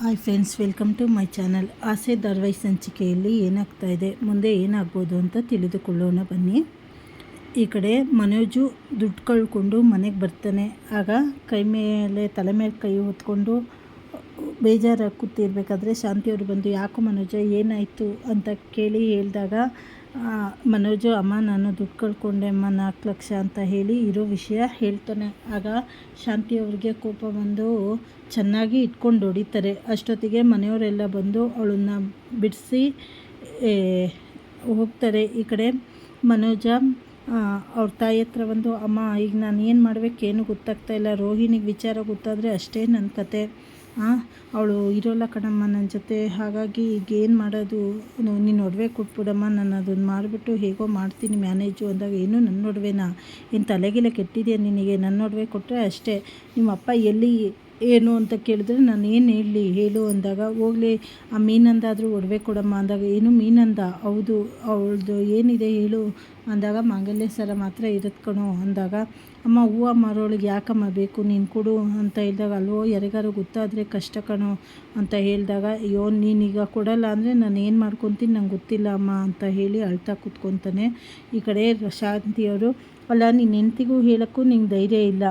Hi friends welcome to my channel ಆಸೆ ಧಾರವಾಹಿ ಸಂಚಿಕೆಯಲ್ಲಿ ಏನಾಗ್ತಾ ಇದೆ? ಮುಂದೆ ಏನಾಗ್ಬೋದು ಅಂತ ತಿಳಿದುಕೊಳ್ಳೋಣ, ಬನ್ನಿ. ಈ ಕಡೆ ಮನೋಜು ದುಡ್ಡು ಕಳ್ಕೊಂಡು ಮನೆಗೆ ಬರ್ತಾನೆ. ಆಗ ಕೈ ಮೇಲೆ, ತಲೆ ಮೇಲೆ ಕೈ ಹೊತ್ಕೊಂಡು ಬೇಜಾರಾಗಿ ಕೂತಿರ್ಬೇಕಾದ್ರೆ ಶಾಂತಿಯವರು ಬಂದು, ಯಾಕೋ ಮನೋಜ, ಏನಾಯಿತು? ಅಂತ ಕೇಳಿ ಹೇಳಿದಾಗ ಮನೋಜು, ಅಮ್ಮ, ನಾನು ದುಡ್ಡು ಕಳ್ಕೊಂಡೆ, ಅಮ್ಮ, ನಾಲ್ಕು ಲಕ್ಷ ಅಂತ ಹೇಳಿ ಇರೋ ವಿಷಯ ಹೇಳ್ತಾನೆ. ಆಗ ಶಾಂತಿ ಅವ್ರಿಗೆ ಕೋಪ ಬಂದು ಚೆನ್ನಾಗಿ ಇಟ್ಕೊಂಡು ಹೊಡಿತಾರೆ. ಅಷ್ಟೊತ್ತಿಗೆ ಮನೆಯವರೆಲ್ಲ ಬಂದು ಅವಳನ್ನ ಬಿಡಿಸಿ ಹೋಗ್ತಾರೆ. ಈ ಕಡೆ ಮನೋಜ ಅವ್ರ ತಾಯಿ ಹತ್ರ ಬಂದು, ಅಮ್ಮ, ಈಗ ನಾನು ಏನು ಮಾಡಬೇಕೇನು ಗೊತ್ತಾಗ್ತಾ ಇಲ್ಲ. ರೋಹಿಣಿಗೆ ವಿಚಾರ ಗೊತ್ತಾದರೆ ಅಷ್ಟೇ ನನ್ನ ಕತೆ. ಅವಳು ಇರೋಲ್ಲ ಕಣಮ್ಮ ನನ್ನ ಜೊತೆ. ಹಾಗಾಗಿ ಈಗ ಏನು ಮಾಡೋದು? ನೀನು ಒಡವೆ ಕೊಟ್ಬಿಡಮ್ಮ ನಾನು ಅದನ್ನು ಮಾಡಿಬಿಟ್ಟು ಹೇಗೋ ಮಾಡ್ತೀನಿ ಮ್ಯಾನೇಜು ಅಂದಾಗ ಏನು ನನ್ನ ಒಡವೆನಾ ಏನು ತಲೆಗಿಲೆ ಕೆಟ್ಟಿದೆಯಾ ನಿನಗೆ? ನನ್ನ ಒಡವೆ ಕೊಟ್ಟರೆ ಅಷ್ಟೇ. ನಿಮ್ಮ ಅಪ್ಪ ಎಲ್ಲಿ ಏನು ಅಂತ ಕೇಳಿದ್ರೆ ನಾನು ಏನು ಹೇಳಲಿ ಹೇಳು ಅಂದಾಗ, ಹೋಗಲಿ, ಆ ಮೀನಂದಾದರೂ ಒಡವೆ ಕೊಡಮ್ಮ ಅಂದಾಗ, ಏನು ಮೀನಂದ? ಹೌದು, ಅವಳದು ಏನಿದೆ ಹೇಳು ಅಂದಾಗ, ಮಾಂಗಲ್ಯ ಸರ ಮಾತ್ರ ಇರತ್ತೆ ಅಂದಾಗ, ಅಮ್ಮ ಹೂವು ಮಾರೋಳಿಗೆ ಯಾಕಮ್ಮ ಬೇಕು, ನೀನು ಕೊಡು ಅಂತ ಹೇಳಿದಾಗ ಅಲ್ವೋ ಯಾರಿಗಾರು ಗೊತ್ತಾದರೆ ಕಷ್ಟ ಕಣೋ ಅಂತ ಹೇಳಿದಾಗ, ಅಯ್ಯೋ, ನೀನೀಗ ಕೊಡಲ್ಲ ಅಂದರೆ ನಾನು ಏನು ಮಾಡ್ಕೊತೀನಿ ನಂಗೆ ಗೊತ್ತಿಲ್ಲ ಅಮ್ಮ ಅಂತ ಹೇಳಿ ಅಳ್ತಾ ಕೂತ್ಕೊತಾನೆ. ಈ ಕಡೆ ಶಾಂತಿಯವರು, ಅಲ್ಲ ನಿನ್ನ ಹೆಂಡ್ತಿಗೂ ಹೇಳೋಕ್ಕೂ ನಿಂಗೆ ಧೈರ್ಯ ಇಲ್ಲ.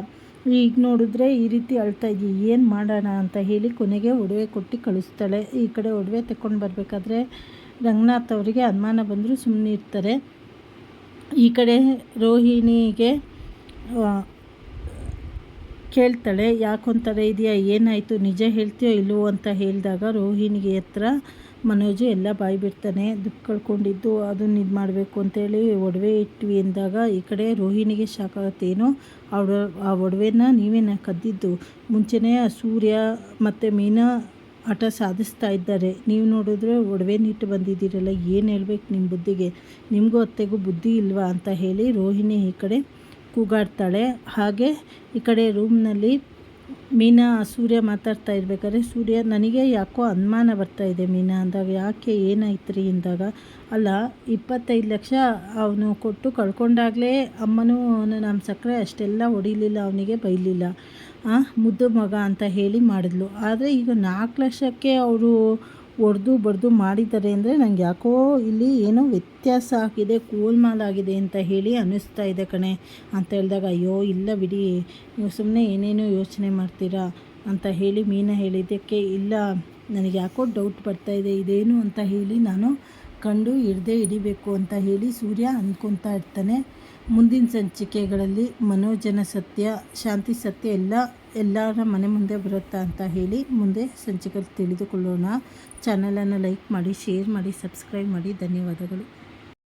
ಈಗ ನೋಡಿದ್ರೆ ಈ ರೀತಿ ಅಳ್ತಾ ಇದ್ದೀವಿ ಏನು ಮಾಡೋಣ ಅಂತ ಹೇಳಿ ಕೊನೆಗೆ ಒಡವೆ ಕೊಟ್ಟು ಕಳಿಸ್ತಾಳೆ. ಈ ಕಡೆ ಒಡವೆ ತಗೊಂಡು ಬರಬೇಕಾದ್ರೆ ರಂಗನಾಥ್ ಅವರಿಗೆ ಅನುಮಾನ ಬಂದರೂ ಸುಮ್ಮನೆ ಇರ್ತಾರೆ. ಈ ಕಡೆ ರೋಹಿಣಿಗೆ ಕೇಳ್ತಾಳೆ ಯಾಕೊಂಥರ ಇದೆಯಾ? ಏನಾಯಿತು? ನಿಜ ಹೇಳ್ತೀಯೋ ಇಲ್ಲವೋ ಅಂತ ಹೇಳಿದಾಗ ರೋಹಿಣಿಗೆ ಹತ್ರ ಮನೋಜು ಎಲ್ಲ ಬಾಯಿ ಬಿಡ್ತಾನೆ, ದುಡ್ಡು ಕಳ್ಕೊಂಡಿದ್ದು ಅದನ್ನ ಇದು ಮಾಡಬೇಕು ಅಂತೇಳಿ ಒಡವೆ ಇಟ್ವಿ ಅಂದಾಗ ಈ ಕಡೆ ರೋಹಿಣಿಗೆ ಶಾಕ್ ಆಗುತ್ತೆ ಏನೋ? ಅವಳ ಆ ಒಡವೆನ ನೀವೇನ ಕದ್ದಿದ್ದು? ಮುಂಚೆನೇ ಸೂರ್ಯ ಮತ್ತು ಮೀನಾ ಹಠ ಸಾಧಿಸ್ತಾ ಇದ್ದಾರೆ. ನೀವು ನೋಡಿದ್ರೆ ಒಡವೆನಿಟ್ಟು ಬಂದಿದ್ದೀರಲ್ಲ, ಏನು ಹೇಳ್ಬೇಕು ನಿಮ್ಮ ಬುದ್ಧಿಗೆ? ನಿಮಗೂ ಅತ್ತೆಗೂ ಬುದ್ಧಿ ಇಲ್ವಾ ಅಂತ ಹೇಳಿ ರೋಹಿಣಿ ಈ ಕಡೆ ಕೂಗಾಡ್ತಾಳೆ. ಹಾಗೆ ಈ ಕಡೆ ರೂಮ್ನಲ್ಲಿ ಮೀನಾ, ಸೂರ್ಯ ಮಾತಾಡ್ತಾ ಇರ್ಬೇಕಾದ್ರೆ, ಸೂರ್ಯ, ನನಗೆ ಯಾಕೋ ಅನುಮಾನ ಬರ್ತಾ ಇದೆ ಮೀನಾ ಅಂದಾಗ ಯಾಕೆ ಏನಾಯ್ತು ರೀ ಅಂದಾಗ, ಅಲ್ಲ, ಇಪ್ಪತ್ತೈದು ಲಕ್ಷ ಅವನು ಕೊಟ್ಟು ಕಳ್ಕೊಂಡಾಗಲೇ ಅಮ್ಮನೂ ನಮ್ಮ ಸಕ್ಕರೆ ಅಷ್ಟೆಲ್ಲ ಹೊಡಿಲಿಲ್ಲ, ಅವನಿಗೆ ಬೈಲಿಲ್ಲ. ಮುದ್ದು ಮಗ ಅಂತ ಹೇಳಿ ಮಾಡಿದ್ಲು. ಆದರೆ ಈಗ ನಾಲ್ಕು ಲಕ್ಷಕ್ಕೆ ಅವರು ಹೊಡೆದು ಬಡ್ದು ಮಾಡಿದ್ದಾರೆ ಅಂದರೆ ನಂಗೆ ಯಾಕೋ ಇಲ್ಲಿ ಏನೋ ವ್ಯತ್ಯಾಸ ಆಗಿದೆ ಕೋಲ್ಮಾಲಾಗಿದೆ ಅಂತ ಹೇಳಿ ಅನ್ನಿಸ್ತಾ ಇದೆ ಕಣೆ ಅಂತ ಹೇಳಿದಾಗ, ಅಯ್ಯೋ, ಇಲ್ಲ ಬಿಡಿ ನೀವು ಸುಮ್ಮನೆ ಏನೇನೋ ಯೋಚನೆ ಮಾಡ್ತೀರಾ? ಅಂತ ಹೇಳಿ ಮೀನಾ ಹೇಳಿದ್ದಕ್ಕೆ, ಇಲ್ಲ, ನನಗೆ ಯಾಕೋ ಡೌಟ್ ಇದೆ, ಇದೇನು ಅಂತ ಹೇಳಿ ನಾನು ಕಂಡು ಹಿಡ್ದೇ ಹಿಡಿಬೇಕು ಅಂತ ಹೇಳಿ ಸೂರ್ಯ ಅಂದ್ಕೊತಾ ಇರ್ತಾನೆ. ಮುಂದಿನ ಸಂಚಿಕೆಗಳಲ್ಲಿ ಮನೋಜನ ಸತ್ಯ, ಶಾಂತಿ ಸತ್ಯ ಎಲ್ಲ ಎಲ್ಲರ ಮನೆ ಮುಂದೆ ಬರುತ್ತಾ ಅಂತ ಹೇಳಿ ಮುಂದೆ ಸಂಚಿಕೆಯಲ್ಲಿ ತಿಳಿದುಕೊಳ್ಳೋಣ. ಚಾನಲನ್ನು ಲೈಕ್ ಮಾಡಿ ಶೇರ್ ಮಾಡಿ ಸಬ್ಸ್ಕ್ರೈಬ್ ಮಾಡಿ. ಧನ್ಯವಾದಗಳು.